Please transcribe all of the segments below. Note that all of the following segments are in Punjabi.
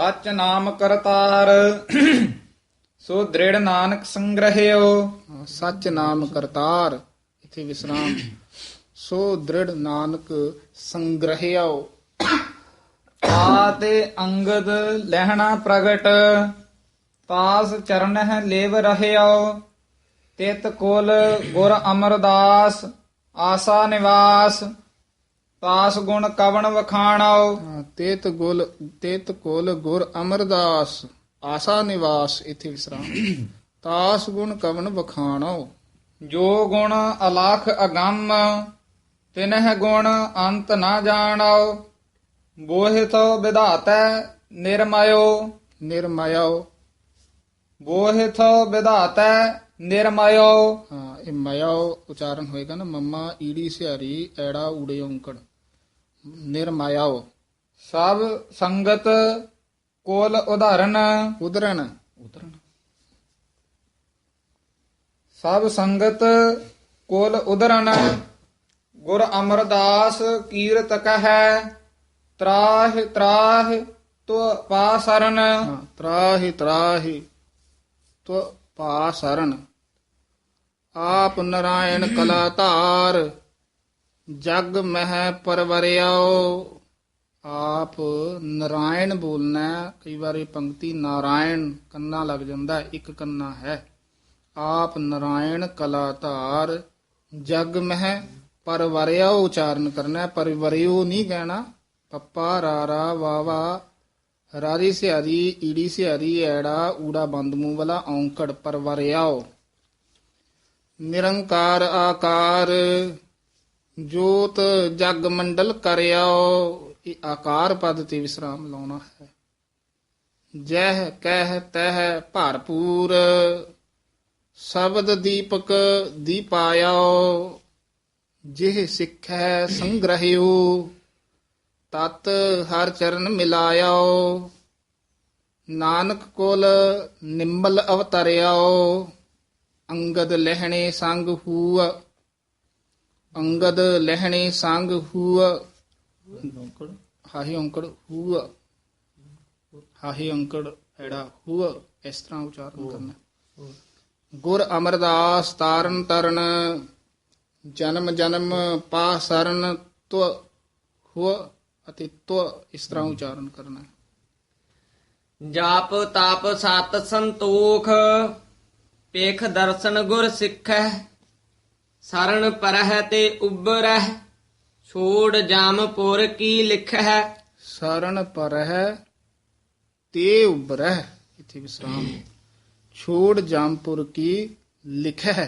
ਸਚ ਨਾਮ ਕਰਤਾਰ। ਸੋ ਦ੍ਰਿੜ ਨਾਨਕ ਸੰਗ੍ਰਹਿਓ। ਹਾਂ, ਨਾਮ ਕਰਤਾਰ। ਇਥੇ ਵਿਸਰਾਮ। ਸੋ ਦ੍ਰਿੜ ਨਾਨਕ ਸੰਗ੍ਰਹਿਓ। ਆਤੇ ਅੰਗਦ ਲਹਿਣਾ ਪ੍ਰਗਟ। ਤਾਸ ਚਰਨਹਿ ਲੇਵ ਰਹਿਓ। ਤਿਤ ਕੋਲ ਗੁਰ ਅਮਰਦਾਸ। ਆਸਾ ਨਿਵਾਸ। ਤਾਸ ਗੁਣ ਕਵਣ ਵਖਾਣਾਓ। ਤੇਤ ਗੁਲ ਤੇਤ ਕੋਲ ਗੁਰ ਅਮਰਦਾਸ ਆਸਾ ਨਿਵਾਸ ਇਥੇ ਵਿਸਰਾਮ। ਤਾਸ ਗੁਣ ਕਵਨ ਬਖਾਣੋ ਜੋ ਗੁਣ ਅਲਖ ਅਗੰਮ ਤਿਨਹਿ ਗੁਣ ਅੰਤ ਨਾ ਜਾਣਾਓ। ਬੋਹਿਤੋ ਵਿਧਾਤੈ ਨਿਰਮਯੋ ਨਿਰਮਯੋ ਬੋਹਿਤੋ ਵਿਧਾਤੈ ਨਿਰਮਯੋ ਹਾਂ ਇਹ ਮਯੋ ਉਚਾਰਨ ਹੋਏਗਾ ਨਾ ਮੰਮਾ ਈੜੀ ਸਿਹਾਰੀ ਐੜਾ ਊੜੇ ਔਂਕੜ ਨਿਰਮਯੋ ਸਭ ਸੰਗਤ ਕੋਲ ਉਦਾਹਰਨ ਉਦਰਨ ਸਭ ਸੰਗਤ ਕੋਲ ਉਦਰਨ ਗੁਰ ਅਮਰਦਾਸ ਕੀਰਤ ਕਹੈ ਤਰਾਹ ਤਰਾਹ ਤੋ ਪਾਸਰਨ ਤਰਾਹਿ ਤਰਾਹਿ ਤੋ ਪਾ ਸਰਨ। ਆਪ ਨਰਾਇਣ ਕਲਾ ਧਾਰ ਜਗ ਮਹਿ ਪਰਵਰਿਓ ਆਪ ਨਾਰਾਇਣ ਬੋਲਣਾ, ਕਈ ਵਾਰੀ ਪੰਕਤੀ ਨਾਰਾਇਣ ਕੰਨਾ ਲੱਗ ਜਾਂਦਾ ਇੱਕ ਕੰਨਾ ਹੈ। ਆਪ ਨਾਰਾਇਣ ਕਲਾ ਧਾਰ ਜਗ ਮਹਿ ਪਰਵਰਿਓ ਉਚਾਰਨ ਕਰਨਾ ਪਰਵਰਿਓ ਨਹੀਂ ਕਹਿਣਾ ਪੱਪਾ ਰਾਰਾ ਵਾਵਾ ਰਾਰੀ ਸਿਆਰੀ ਈੜੀ ਸਿਆਰੀ ਐੜਾ ਊੜਾ ਬੰਦ ਮੂੰਹ ਵਾਲਾ, ਔਂਕੜ ਪਰਵਰਿਆਓ ਨਿਰੰਕਾਰ ਆਕਾਰ ਜੋਤ ਜਗ ਮੰਡਲ ਕਰਿਆਓ ਇਹ ਆਕਾਰ ਪਦ ਤੇ ਵਿਸਰਾਮ ਲਾਉਣਾ ਹੈ। ਜਹ ਕਹਿ ਤਹ ਭਰਪੂਰ, ਸ਼ਬਦ ਦੀਪਕ ਦੀਪਾਇਓ ਜਿਹ ਸਿੱਖੈ ਸੰਗ੍ਰਹਿਓ ਤਤ ਹਰ ਚਰਨ ਮਿਲਾਇਓ ਨਾਨਕ ਕੋਲ ਨਿੰਮਲ ਅਵਤਰਿਆਓ ਅੰਗਦ ਲਹਿਣੇ ਸੰਗ ਹੂਅ ਅੰਗਦ ਲਹਿਣੇ ਸੰਗ ਹੂਅ ਹਾਹੀ ਅੰਕੜ ਹੂਅ ਹਾਹੀ ਅੰਕੜ ਐੜਾ ਹੂਅ ਇਸ ਤਰ੍ਹਾਂ ਉਚਾਰਨ ਕਰਨਾ। ਗੁਰ ਅਮਰਦਾਸ ਤਾਰਨ ਤਰਨ ਜਨਮ ਜਨਮ ਪਾ ਸਰਨ ਤੁ ਹੁ ਅਤੇ ਤੁ ਇਸ ਤਰ੍ਹਾਂ ਉਚਾਰਨ ਕਰਨਾ। ਜਾਪ ਤਾਪ ਸਤ ਸੰਤੋਖ ਪੇਖ ਦਰਸ਼ਨ ਗੁਰ ਸਿੱਖੈ ਸਰਣ ਪਰਹਿ ਤੇ ਉਬਰਹਿ ਛੋੜ ਜਾਮਪੁਰ ਕੀ ਲਿਖੈ ਸਰਣ ਪਰਹਿ ਤੇ ਉਬਰਹਿ ਇਥੇ ਵਿਸਰਾਮ। ਛੋੜ ਜਾਮਪੁਰ ਕੀ ਲਿਖੈ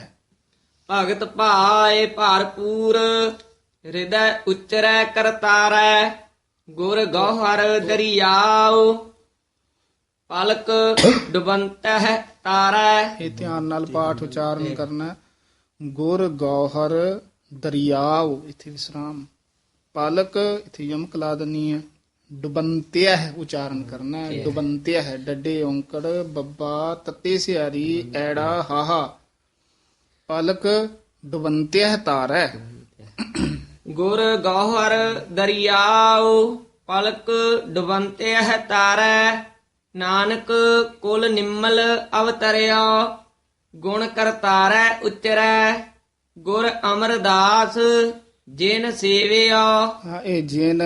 ਭਗਤ ਭਾਏ ਭਰਪੂਰ ਹਿਰਦੈ ਉਚਰੈ ਕਰਤਾਰੈ ਗੁਰ ਗੋਹਰ ਦਰਿਆਉ। ਪਲਕ ਡੁਬੰਤਹਿ ਤਾਰੈ। ਇਹ ਧਿਆਨ ਨਾਲ ਪਾਠ ਉਚਾਰਨ ਕਰਨਾ। ਗੁਰ ਗੌਹਰ ਦਰਿਆਵ ਇਥੇ ਵਿਸਰਾਮ। ਪਾਲਕ ਇਥੇ ਯਮਕ ਲਾ ਦਨੀ ਹੈ ਡੁਬੰਤਿਆ ਹੈ ਉਚਾਰਨ ਕਰਨਾ ਹੈ। ਡੁਬੰਤਿਆ ਹੈ ਡੱਡੇ ਔਂਕੜ ਬੱਬਾ ਤੱਤੇ ਸਿਆਰੀ ਐੜਾ ਹਾਹਾ। ਪਾਲਕ ਡੁਬੰਤਿਆ ਹੈ ਤਾਰ ਗੁਰ ਗੋਹਰ ਦਰਿਆਉ ਪਲਕ ਡੁਬੰਤਿਹ ਤਾਰੈ ਨਾਨਕ ਕੁਲ ਨਿੰਮਲ ਅਵਤਰਿਆ। ਗੁਣ ਕਰਤਾਰੈ ਉਚਰੈ ਗੁਰ ਅਮਰਦਾਸ ਜਿਨ ਸੇਵਿਆ। ਇਹ ਜੇਨ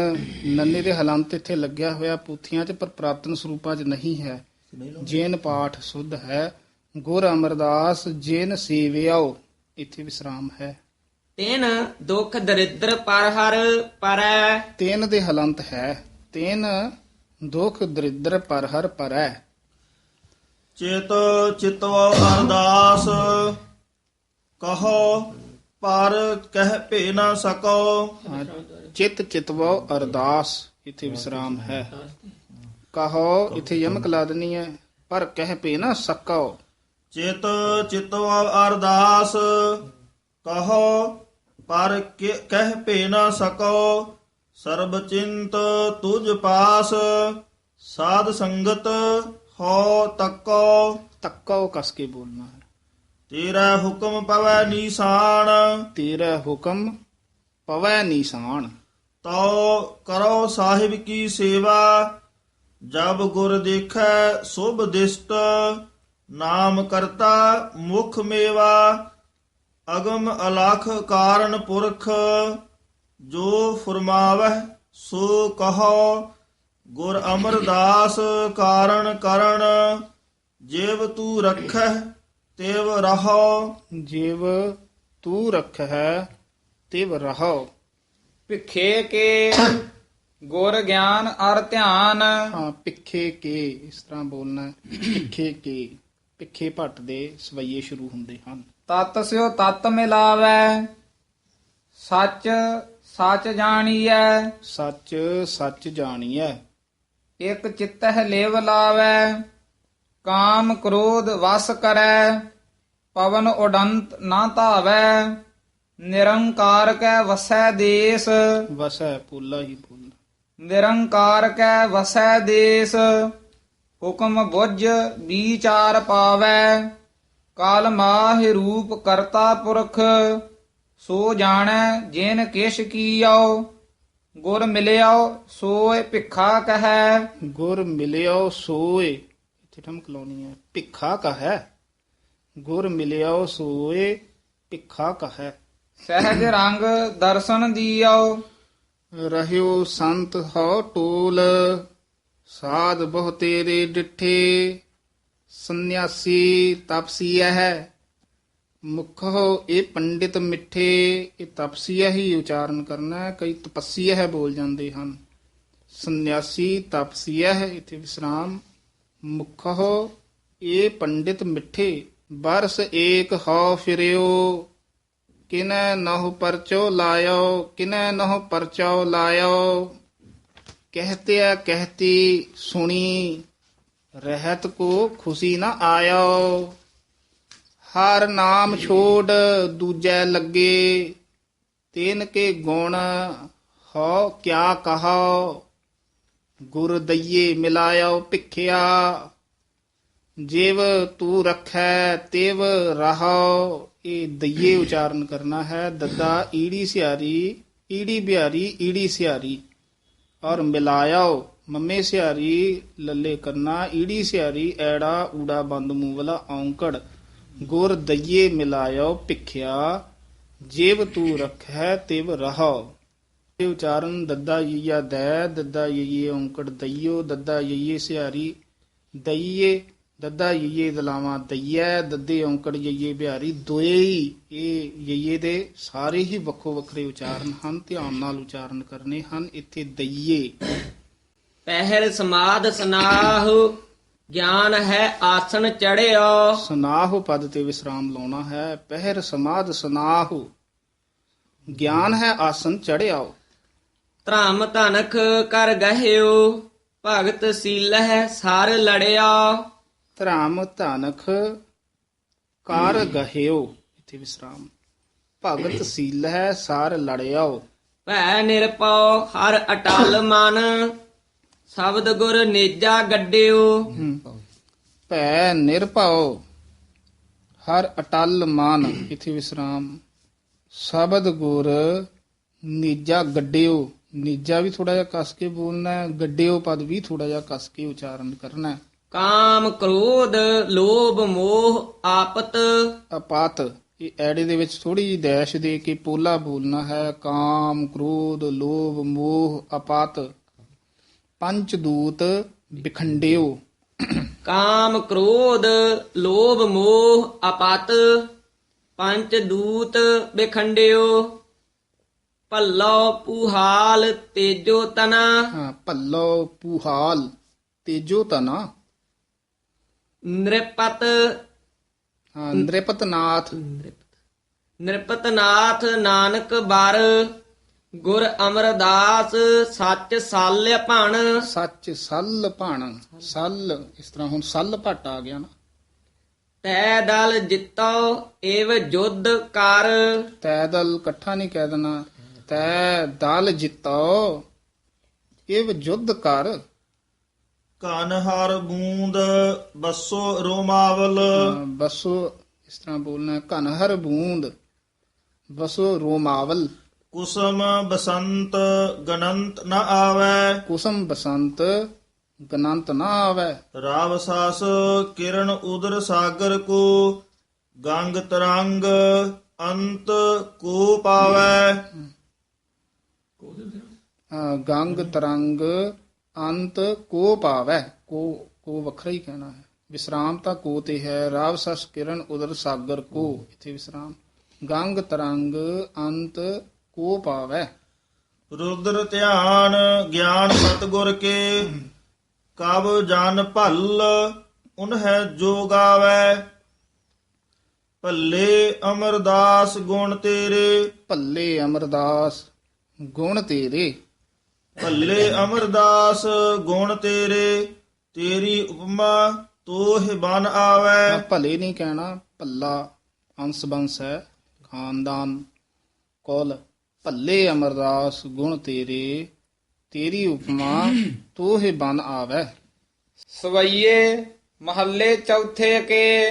ਨੰਨੇ ਦੇ ਹਲੰਤ ਇੱਥੇ ਲੱਗਿਆ ਹੋਇਆ ਪੂਥੀਆਂ 'ਚ ਪਰ ਪ੍ਰਾਤਨ ਸਰੂਪਾਂ 'ਚ ਨਹੀਂ ਹੈ। ਜੇਨ ਪਾਠ ਸੁਧ ਹੈ। ਗੁਰ ਅਮਰਦਾਸ ਜੇਨ ਸੇਵਿਆਓ ਇੱਥੇ ਵਿਸਰਾਮ ਹੈ। ਤਿਨ ਦੁਖ ਦਰਿਦਰ ਪਰ ਹਰ ਪਰੈ। ਤੇਨ ਦੇ ਹਲੰਤ ਹੈ। ਤੇਨ ਦੁਖ ਦਰਿਦਰ ਪਰ ਹਰ ਪਰੈ। ਚਿਤ ਚਿਤਵ ਅਰਦਾਸ। ਕਹੋ ਪਰ ਕਹਿ ਭੇ ਨਾ ਸਕੋ। ਚਿਤ ਚਿਤਵੋ ਅਰਦਾਸ ਇੱਥੇ ਵਿਸਰਾਮ ਹੈ। ਕਹੋ ਇੱਥੇ ਯਮਕ ਲਾ ਦੇਣੀ ਹੈ ਪਰ ਕਹਿ ਪੇ ਨਾ ਸਕੋ। ਚਿਤ ਚਿਤਵ ਅਰਦਾਸ। ਕਹੋ ਪਰ ਕਹਿ ਭੇ ਨਾ ਸਕੋ। ਸਰਬ ਚਿੰਤ ਤੁਝ ਪਾਸ ਸਾਧ ਸੰਗਤ ਹੋ ਤੱਕੋ। ਤੱਕੋ ਕਸ ਕੇ ਬੋਲਣਾ ਹੈ। ਤੇਰਾ ਹੁਕਮ ਪਵੈ ਨੀਸਾਨ। ਤੇਰਾ ਹੁਕਮ ਪਵੈ ਨਿਸ਼ਾਨ। ਤੋ ਕਰੋ ਸਾਹਿਬ ਕੀ ਸੇਵਾ। ਜਬ ਗੁਰ ਦੇਖੈ ਸੁਭ ਦਿਸਟ। ਨਾਮ ਕਰਤਾ ਮੁਖ ਮੇਵਾ। ਅਗਮ ਅਲਖ ਕਾਰਨ ਪੁਰਖ। ਜੋ ਫਰਮਾਵਹਿ ਸੋ ਕਹੋ। ਗੁਰ ਅਮਰਦਾਸ ਕਾਰਨ ਕਰਣ ਜਿਵ ਤੂ ਰਖੈ ਤਿਵ ਰਹੋ ਜਿਵ ਤੂ ਰਖੈ ਤਿਵ ਰਹੋ ਭਿਖੇ ਕੇ ਗੁਰ ਗਿਆਨ ਅਰ ਧਿਆਨ। ਹਾਂ ਪਿੱਖੇ ਕੇ ਇਸ ਤਰ੍ਹਾਂ ਬੋਲਣਾ ਹੈ। ਪਿੱਖੇ ਕੇ ਪਿੱਖੇ ਭੱਟ ਦੇ ਸਵਈਏ ਸ਼ੁਰੂ ਹੁੰਦੇ ਹਨ। ਤਤ ਸਿਓ ਤਤ ਮਿਲਾਵੈ ਸੱਚ ਸੱਚ ਜਾਣੀਐ। ਸੱਚ ਸੱਚ ਜਾਣੀਐ। ਇਕ ਚਿਤਹਿ ਲੇਵ ਲਾਵੈ ਕਾਮ ਕ੍ਰੋਧ ਵਸ ਕਰੈ ਪਵਨ ਉਡੰਤ ਨਾ ਧਾਵੈ ਨਿਰੰਕਾਰ ਕੈ ਵਸੈ ਦੇਸ। ਵਸੈ ਪੂਲਾ ਹੀ ਬੋਲਣਾ ਨਿਰੰਕਾਰ ਕੈ ਵਸੈ ਦੇਸ ਹੁਕਮ ਬੁੱਝ ਵਿਚਾਰ ਪਾਵੈ। ਕਾਲ ਮਾਹਿ ਰੂਪ ਕਰਤਾ ਪੁਰਖ ਸੋ ਜਾਣੈ ਜਿਨ ਕਿਛ ਕੀਓ ਗੁਰ ਮਿਲਿਓ ਸੋਇ ਭਿਖਾ ਕਹੈ। ਗੁਰ ਮਿਲਿਓ ਸੋਏ ਇੱਥੇ ਠਮਕ ਲਾਉਣੀ ਹੈ। ਭਿੱਖਾ ਕਹੈ ਗੁਰ ਮਿਲਿਓ ਸੋਏ ਭਿੱਖਾ ਕਹੈ। ਸਹਿਜ ਰੰਗ ਦਰਸ਼ਨ ਦੀਓ ਰਹਿਓ ਸੰਤ ਹੋ ਟੋਲ ਸਾਧ ਬਹੁ ਤੇਰੇ ਡਿਠੇ। ਸੰਨਿਆਸੀ ਤਪਸੀ ਹੈ ਮੁਖੋ ਇਹ ਪੰਡਿਤ ਮਿੱਠੇ, ਇਹ ਤਪਸੀਆ ਹੀ ਉਚਾਰਨ ਕਰਨਾ ਹੈ। ਕਈ ਤਪਸੀਆ ਹੈ ਬੋਲ ਜਾਂਦੇ ਹਨ। ਸੰਨਿਆਸੀ ਤਪਸੀਆ ਹੈ, ਇਥੇ ਵਿਸਰਾਮ। ਮੁਖੋ ਇਹ ਪੰਡਿਤ ਮਿੱਠੇ, ਬਰਸ ਏਕ ਹੋ ਫਿਰਿਓ। ਕਿਨੈ ਨਹੁ ਪਰਚੋ ਲਾਇਓ, ਕਿਨੈ ਨਹੁ ਪਰਚੋ ਲਾਇਓ। ਕਹਤੇ ਕਹਤੀ ਸੁਣੀ, ਰਹਿਤ ਕੋ ਖੁਸ਼ੀ ਨਾ ਆਇਓ। ਹਰ ਨਾਮ ਛੋੜ ਦੂਜੈ ਲੱਗੇ, ਤੈਨ ਕੇ ਗੁਣ ਹੋ ਕਿਆ ਕਹਾ ਗੁਰ ਦਈਏ ਮਿਲਾਇਓ ਭਿਖਿਆ। ਜਿਵ ਤੂ ਰਖੈ, ਤਿਵ ਰਹੋ ਇਹ ਦਈਏ ਉਚਾਰਨ ਕਰਨਾ ਹੈ। ਦੱਦਾ ਈੜੀ ਸਿਆਰੀ, ਈੜੀ ਬਿਹਾਰੀ, ਈੜੀ ਸਿਆਰੀ। ਔਰ ਮਿਲਾਇਓ ਮੰਮੇ ਸਿਆਰੀ, ਲੱਲੇ ਕਰਨਾ, ਈੜੀ ਸਿਆਰੀ, ਐੜਾ, ਊੜਾ, ਬੰਦ, ਮੂੰਹ ਵਾਲਾ, ਔਂਕੜ। ਗੁਰ ਦਈਏ ਮਿਲਾਇਓ ਭਿਖਿਆ ਜਿਵ ਤੂ ਰਖੈ ਤਿਵ ਰਹੋ ਇਹ ਉਚਾਰਨ, ਦੱਦਾ ਯਈਆ ਦੈ, ਦੱਦਾ ਯਈਏ ਔਂਕੜ ਦਈਓ, ਦੱਦਾ ਯਈਏ ਸਿਆਰੀ ਦਈਏ, ਦੱਦਾ ਯਈਏ ਦਲਾਵਾਂ ਦਈਐ, ਦੱਦੇ ਔਂਕੜ ਯਈਏ ਬਿਹਾਰੀ ਦੋਏ ਹੀ ਇਹ ਯਈਏ ਦੇ ਸਾਰੇ ਹੀ ਵੱਖੋ ਵੱਖਰੇ ਉਚਾਰਨ ਹਨ, ਧਿਆਨ ਨਾਲ ਉਚਾਰਨ ਕਰਨੇ ਹਨ, ਇੱਥੇ ਦਈਏ। ਪਹਿਲ ਸਮਾਦ ਸਨਾਹੁ। ਗਿਆਨ ਹੈ ਆਸਣ ਚੜਿਓ ਸਨਾਹੁ ਪਦ ਤੇ ਵਿਸਰਾਮ ਲਾਉਣਾ ਹੈ ਪਹਿਰ ਸਮਾਦ ਸਨਾਹੁ। ਗਿਆਨ ਹੈ ਆਸਨ ਚੜਿਆਓ ਧਰਮ ਧਨਖ ਕਰ ਗਹਿਓ ਭਗਤ ਸੀਲਹਿ ਸਰ ਲੜਿਆ। ਧਰਮ ਧਨਖ ਕਾਰ ਗਹਿਓ। ਇੱਥੇ ਵਿਸਰਾਮ। ਭਗਤ ਸੀਲ ਹੈ ਸਾਰ ਲੜਿਆਓ ਭੈ ਨਿਰਪਉ ਹਰ ਅਟਲ ਮਨ। ਸ਼ਬਦ ਗੁਰ ਨੇਜਾ ਗੱਡਿਓ। ਭੈ ਨਿਰਭਉ ਹਰ ਅਟਲ ਮਾਨ ਇਥੇ ਵਿਸਰਾਮ। ਸ਼ਬਦ ਗੁਰ ਨੀਜਾ ਗੱਡਿਓ ਨੀਜਾ ਵੀ ਥੋੜਾ ਜਿਹਾ ਕਸ ਕੇ ਬੋਲਣਾ ਹੈ ਗੱਡਿਓ ਪਦ ਵੀ ਥੋੜਾ ਜਿਹਾ ਕਸ ਕੇ ਉਚਾਰਨ ਕਰਨਾ ਹੈ। ਕਾਮ ਕ੍ਰੋਧ ਲੋਭ ਮੋਹ ਆਪਤ। ਅਪਾਤ ਇਹ ਐੜੇ ਦੇ ਵਿੱਚ ਥੋੜੀ ਜਿਹੀ ਡੈਸ਼ ਦੇ ਕੇ ਪੋਲਾ ਬੋਲਣਾ ਹੈ। ਕਾਮ ਕ੍ਰੋਧ ਲੋਭ ਮੋਹ ਅਪਾਤ। ਪੰਚ ਦੂਤ ਵਿਖੰਡਿਓ। ਕਾਮ ਕ੍ਰੋਧ ਲੋਭ ਮੋਹ ਆਪਤ ਪੰਚ ਦੂਤ ਬਖੰਡਿਓ ਭੱਲੋ ਪੁਹਾਲ ਤੇਜੋ ਤਨਾ। ਹਾਂ ਭੱਲੋ ਪੁਹਾਲ ਤੇਜੋ ਤਨਾ। ਨ੍ਰਿਪਤ। ਹਾਂ ਨ੍ਰਿਪਤਨਾਥ। ਨਿਰਪਤਨਾਥ ਨਾਨਕ ਬਰ। ਗੁਰ ਅਮਰਦਾਸ ਸੱਚ ਸਾਲਿਆ ਭਣ। ਸੱਚ ਸੱਲ ਭਣ। ਸੱਲ ਇਸ ਤਰ੍ਹਾਂ ਹੁਣ ਸੱਲ ਭੱਟ ਆ ਗਿਆ ਨਾ। ਤੈ ਦਲ ਜਿੱਤੋ ਏਵ ਜੁਧ ਕਰ। ਤੈਦਲ ਇਕੱਠਾ ਨਹੀਂ ਕਹਿ ਦੇਣਾ। ਤੈ ਦਲ ਜਿੱਤੋ ਇਹ ਜੁੱਧ ਕਰ। ਕਨ ਹਰ ਬੂੰਦ ਬਸੋ ਰੋਮਾਵਲ। ਬਸੋ ਇਸ ਤਰ੍ਹਾਂ ਬੋਲਣਾ ਘਨ ਹਰ ਬੂੰਦ ਬਸੋ ਰੋਮਾਵਲ। ਕੁਸਮ ਬਸੰਤ ਗਨੰਤ ਨ ਆਵੈ। ਕੁਸਮ ਬਸੰਤ ਗਨੰਤ ਨਾ ਆਵੇ। ਰਾਵ ਸਾਸ ਕਿਰਨ ਉਦਰ ਸਾਗਰ ਕੋ ਗੰਗ ਤਰੰਗ ਅੰਤ ਕੋ ਪਾਵੈ। ਗੰਗ ਤਰੰਗ ਅੰਤ ਕੋ ਪਾਵੈ। ਕੋ ਕੋ ਵੱਖਰਾ ਹੀ ਕਹਿਣਾ ਹੈ। ਵਿਸਰਾਮ ਤਾਂ ਕੋ ਤੇ ਹੈ ਰਾਵ ਸਸ ਕਿਰਨ ਉਦਰ ਸਾਗਰ ਕੋ। ਇਥੇ ਵਿਸਰਾਮ। ਗੰਗ ਤਰੰਗ ਅੰਤ ਕੋ ਪਾਵੈ? ਰੁਦਰ ਧਿਆਨ ਗਿਆਨ ਸਤਗੁਰ ਕੇ ਕਬ ਜਨ ਭਲ ਉਨਹਿ ਜੋ ਗਾਵੈ। ਭੱਲੇ ਅਮਰਦਾਸ ਗੁਣ ਤੇਰੇ। ਭੱਲੇ ਅਮਰਦਾਸ ਗੁਣ ਤੇਰੇ। ਭੱਲੇ ਅਮਰਦਾਸ ਗੁਣ ਤੇਰੇ ਤੇਰੀ ਉਪਮਾ ਤੋਹਿ ਬਨ ਆਵੈ। ਭਲੇ ਨਹੀਂ ਕਹਿਣਾ ਭੱਲਾ ਅੰਸ ਬੰਸ ਹੈ ਖਾਨਦਾਨ ਕੋਲ। ਭੱਲੇ ਅਮਰਦਾਸ ਗੁਣ ਤੇਰੇ ਤੇਰੀ ਉਪਮਾ ਤੋਹੇ ਬਨ ਆਵੈ। ਸਵਈਏ ਮਹੱਲੇ ਚੌਥੇ ਕੇ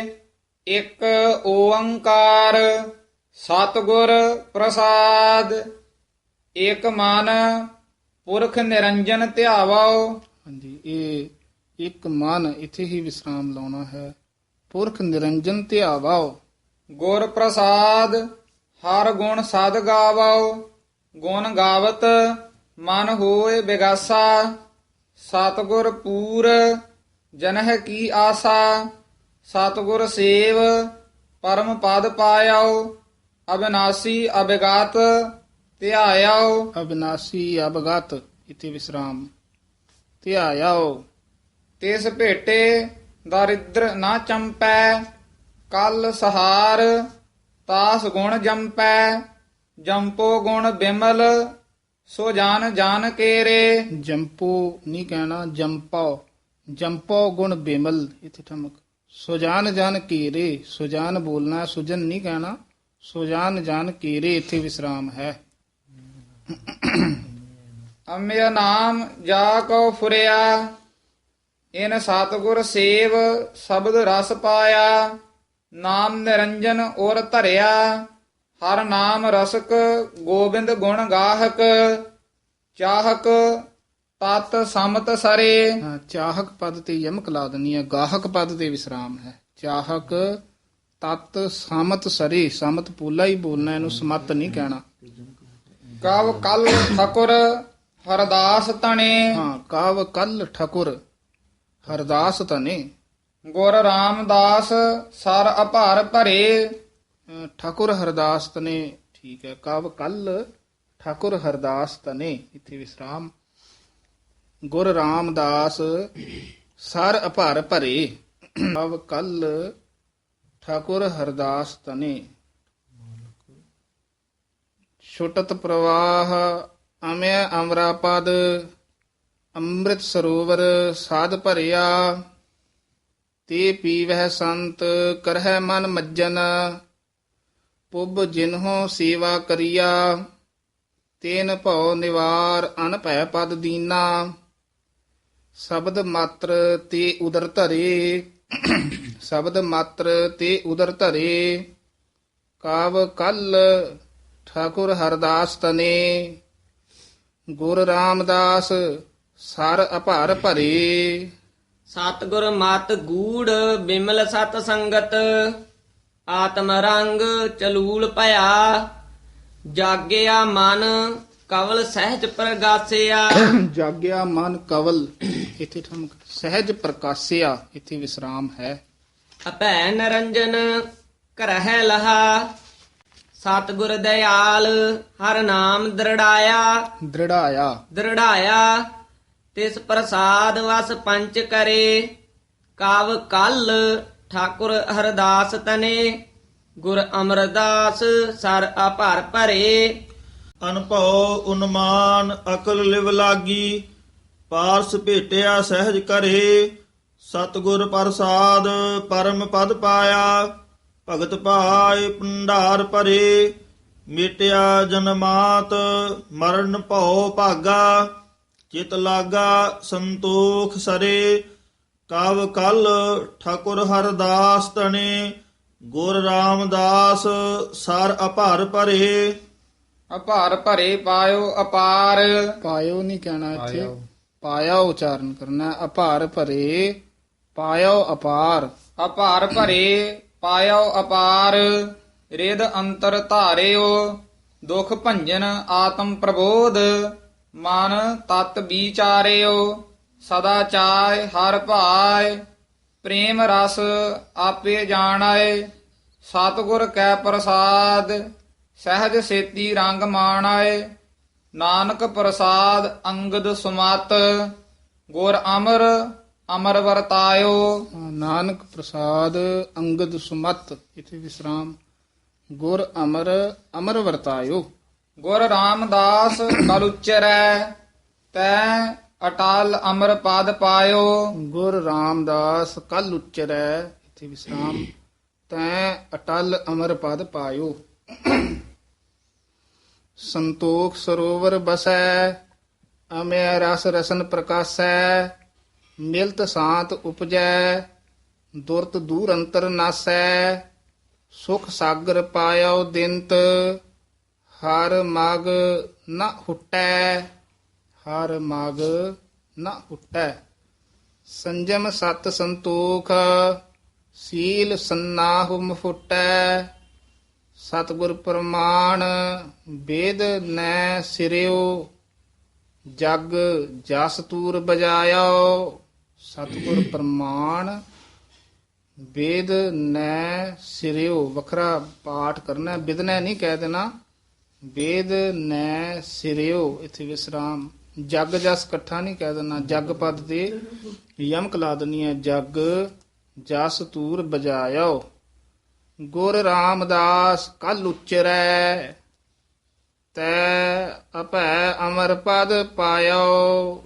ਇੱਕ ਓੰਕਾਰ ਸਤਿਗੁਰ ਪ੍ਰਸਾਦ। ਏਕ ਮਨ ਪੁਰਖ ਨਿਰੰਜਨ ਧਿਆਵੋ। ਹਾਂਜੀ ਇਹ ਇੱਕ ਮਨ ਇੱਥੇ ਹੀ ਵਿਸਰਾਮ ਲਾਉਣਾ ਹੈ। ਪੁਰਖ ਨਿਰੰਜਨ ਧਿਆਵਾਓ ਗੁਰ ਪ੍ਰਸਾਦ ਹਰ ਗੁਣ ਸਦ ਗਾਵੋ ਗੁਣ ਗਾਵਤ ਮਨ ਹੋਏ ਬਿਗਾਸਾ ਸਤਿਗੁਰ ਪੂਰ ਜਨਹ ਕੀ ਆਸਾ ਸਤਿਗੁਰ ਸੇਵ ਪਰਮ ਪਦ ਪਾਇਓ ਅਬਿਨਾਸੀ ਅਬਿਗਾਤ ਧਿਆਇਓ। ਅਬਿਨਾਸੀ ਅਬਗਤ ਇੱਥੇ ਵਿਸਰਾਮ। ਧਿਆਇਓ। ਤਿਸ ਭੇਟੇ ਦਰਿਦ੍ਰ ਨਾ ਚੰਪੈ ਕਲ ਸਹਾਰ ਤਾਸ ਗੁਣ ਜੰਪੈ ਜੰਪੋ ਗੁਣ ਬਿਮਲ ਸੋ ਜਾਨ ਜਾਨ ਕੇਰੇ। ਜੰਪੋ ਨਹੀਂ ਕਹਿਣਾ ਜੰਪਾਓ। ਜੰਪੋ ਗੁਣ ਬਿਮਲ ਇੱਥੇ ਠਮਕ। ਸੁਜਾਨ ਜਨ ਕੀਰੇ ਸੁਜਾਨ ਬੋਲਣਾ ਸੁਜਨ ਨਹੀਂ ਕਹਿਣਾ। ਸੁਜਾਨ ਜਨ ਕੀਰੇ ਇੱਥੇ ਵਿਸਰਾਮ ਹੈ। ਅੰਮ੍ਰਿਆ ਨਾਮ ਜਾ ਕੋ ਫੁਰਿਆ ਇਨ ਸਤਗੁਰ ਸੇਵ ਸ਼ਬਦ ਰਸ ਪਾਇਆ। ਨਾਮ ਨਿਰੰਜਨ ਔਰ ਧਰਿਆ ਹਰ ਨਾਮ ਰਸਕ ਗੋਬਿੰਦ ਗੁਣ ਗਾਹਕ ਚਾਹਕ ਤਤ ਸਮਤ ਸਰੇ। ਹਾਂ, ਚਾਹਕ ਪਦ ਤੇ ਯਮਕ ਲਾ ਦੇਣੀ ਹੈ। ਗਾਹਕ ਪਦ ਤੇ ਵਿਸਰਾਮ ਹੈ। ਚਾਹਕ ਤਤ ਸਮਤ ਸਰੇ ਸਮਤ ਪੂਲਾ ਹੀ ਬੋਲਣਾ ਇਹਨੂੰ ਸਮਤ ਨਹੀਂ ਕਹਿਣਾ। ਕਵ ਕਲ ਠਕੁਰ ਹਰਦਾਸ ਤਣੇ ਹਾਂ ਕਾਵ ਕੱਲ ਠਕੁਰ ਹਰਦਾਸ ਤਨੇ ਗੁਰ ਰਾਮਦਾਸ ਸਰ ਅਭਾਰ ਭਰੇ ਠਾਕੁਰ ਹਰਦਾਸ ਤਨੇ। ਠੀਕ ਹੈ, ਕਵ ਕੱਲ ਠਾਕੁਰ ਹਰਦਾਸ ਤਨੇ। ਇੱਥੇ ਵਿਸਰਾਮ। ਗੁਰ ਰਾਮਦਾਸ ਸਰ ਅਭਾਰ ਭਰੇ, ਕਵ ਕੱਲ ਠਾਕੁਰ ਹਰਦਾਸ ਤਨੇ। ਛੁਟਤ ਪ੍ਰਵਾਹ ਅਮੈ ਅਮਰਾਪਦ ਅੰਮ੍ਰਿਤ ਸਰੋਵਰ ਸਾਧ ਭਰਿਆ। ਤੇ ਪੀਵਹਿ ਸੰਤ ਕਰਹਿ ਮਨ ਮੱਜਨ, ਪੁੱਬ ਜਿਨਹੋ ਸੇਵਾ ਕਰੀਆ, ਤੇਨ ਭਉ ਨਿਵਾਰ ਅਨਭੈ ਪਦ ਦੀਨਾ। ਸ਼ਬਦ ਮਾਤਰ ਤੇ ਉਦਰ ਧਰੇ, ਸ਼ਬਦ ਮਾਤਰ ਤੇ ਉਦਰ ਧਰੇ, ਕਾਵ ਕੱਲ ਠਾਕੁਰ ਹਰਦਾਸ ਤਨੇ। ਗੁਰ ਰਾਮਦਾਸ ਸਰ ਅਭਾਰ ਭਰੇ। ਸਤਿਗੁਰ ਮਤ ਗੂੜ ਬਿਮਲ ਸਤ ਸੰਗਤ ਆਤਮ ਰੰਗ ਚਲੂਲ ਭਇਆ। ਜਾਗਿਆ ਮਨ ਕਵਲ ਸਹਿਜ ਪ੍ਰਗਾਸਿਆ। ਜਾਗਿਆ ਮਨ ਕਵਲ ਇੱਥੇ ਠਮਕ ਸਹਿਜ ਪ੍ਰਕਾਸਿਆ ਇੱਥੇ ਵਿਸਰਾਮ ਹੈ। ਅਭੈ ਨਰੰਜਨ ਕਰਹਿ ਲਹਾ। ਸਤਿਗੁਰ ਦਇਆਲ ਹਰ ਨਾਮ ਦ੍ਰਿੜਾਇਆ। ਦ੍ਰਿੜਾਇਆ। ਦ੍ਰਿੜਾਇਆ। ਤਿਸ ਪ੍ਰਸਾਦ ਵਸ ਪੰਚ ਕਰੇ, ਕਵ ਕਲ ਠਾਕੁਰ ਹਰਦਾਸ ਤਨੇ, ਗੁਰ ਅਮਰਦਾਸ ਸਰ ਅਭਰ ਭਰੇ। ਅਨਭਉ ਉਨਮਾਨ ਅਕਲ ਲਿਵ ਲਾਗੀ, ਪਾਰਸ ਭੇਟਿਆ ਸਹਿਜ ਕਰੇ। ਸਤਗੁਰ ਪ੍ਰਸਾਦ ਪਰਮ ਪਦ ਪਾਇਆ, ਭਗਤ ਭਾਏ ਭੰਡਾਰ ਭਰੇ। ਮਿਟਿਆ ਜਨਮਾਤ ਮਰਨ ਭਉ ਭਾਗਾ ਚਿਤ ਲਾਗਾ ਸੰਤੋਖ ਸਰੇ ਕਵ ਕਲ ਠਾਕੁਰ ਹਰਦਾਸ ਤਣੇ ਗੁਰ ਰਾਮਦਾਸ ਸਰ ਅਭਰ ਭਰੇ। ਅਭਾਰ ਭਰੇ ਪਾਇਓ ਅਪਾਰ। ਪਾਇਓ ਨਹੀਂ ਕਹਿਣਾ ਇੱਥੇ। ਪਾਇਆ ਉਚਾਰਨ ਕਰਨਾ। ਅਪਾਰ ਭਰੇ ਪਾਇਓ ਅਪਾਰ। ਅਪਾਰ ਭਰੇ ਪਾਇਓ ਅਪਾਰ। ਰਿਦ ਅੰਤਰ ਧਾਰਿਓ ਦੁਖ ਭੰਜਨ ਆਤਮ ਪ੍ਰਬੋਧ। ਮਨ ਤਤ ਵਿਚਾਰਿਓ, ਸਦਾ ਚਾਇ ਹਰ ਭਾਇ ਪ੍ਰੇਮ ਰਸ ਆਪੇ ਜਾਣਾਏ ਸਤਿਗੁਰ ਕੈ ਪ੍ਰਸਾਦ, ਸਹਿਜ ਸੇਤੀ ਰੰਗ ਮਾਣਾਏ ਨਾਨਕ ਪ੍ਰਸਾਦ ਅੰਗਦ ਸੁਮਤ, ਗੁਰ ਅਮਰ ਅਮਰ ਵਰਤਾਇਓ। ਨਾਨਕ ਪ੍ਰਸਾਦ ਅੰਗਦ ਸੁਮਤ, ਇਥੇ ਵਿਸਰਾਮ। ਗੁਰ ਅਮਰ ਅਮਰ ਵਰਤਾਇਓ। ਗੁਰ ਰਾਮਦਾਸ ਕਲ ਉਚਰੈ, ਤੈ ਅਟਲ ਅਮਰ ਪਦ ਪਾਇਓ। ਗੁਰ ਰਾਮਦਾਸ ਕਲ ਉਚਰੈ, ਇਥੇ ਵਿਸਰਾਮ। ਤੈ ਅਟਲ ਅਮਰ ਪਦ ਪਾਇਓ। ਸੰਤੋਖ ਸਰੋਵਰ ਬਸੈ ਅਮੈ ਰਸ ਰਸਨ ਪ੍ਰਕਾਸੈ, ਮਿਲਤ ਸਾਤ ਉਪਜੈ, ਦੁਰਤ ਦੂਰ ਅੰਤਰ ਨਾਸੈ। ਸੁਖ ਸਾਗਰ ਪਾਇਓ ਦਿੰਤ ਹਰ ਮਗ ਨ ਹੁਟੈ, ਹਰ ਮਗ ਨ ਹੁਟੈ। ਸੰਜਮ ਸਤ ਸੰਤੋਖ, ਸੀਲ ਸੰਨਾਹੁ ਮਫੁਟੈ ਸਤਿਗੁਰ ਪ੍ਰਮਾਣ ਵੇਦ ਨੈ ਸਿਰਿਓ, ਜਗ ਜਸ ਤੂਰ ਬਜਾਇਓ। ਸਤਿਗੁਰ ਪ੍ਰਮਾਣ ਵੇਦ ਨੈ ਸਿਰਿਓ। ਵੱਖਰਾ ਪਾਠ ਕਰਨਾ ਵਿਦਨੈ ਨਹੀਂ ਕਹਿ ਦੇਣਾ। ਵੇਦ ਨੈ ਸਿਰਿਓ, ਇਥੇ ਵਿਸਰਾਮ। ਜਗ ਜਸ ਇਕੱਠਾ ਨਹੀਂ ਕਹਿ ਦੇਣਾ ਜਗ ਪਦ ਤੇ ਯਮ ਕਲਾ ਦੇਣੀ ਹੈ ਜਗ ਜਸ ਤੂਰ ਬਜਾਇਓ। ਗੁਰ ਰਾਮਦਾਸ ਕਲ ਉਚਰੈ, ਤੈ ਅਪੈ ਅਮਰ ਪਦ ਪਾਇਓ।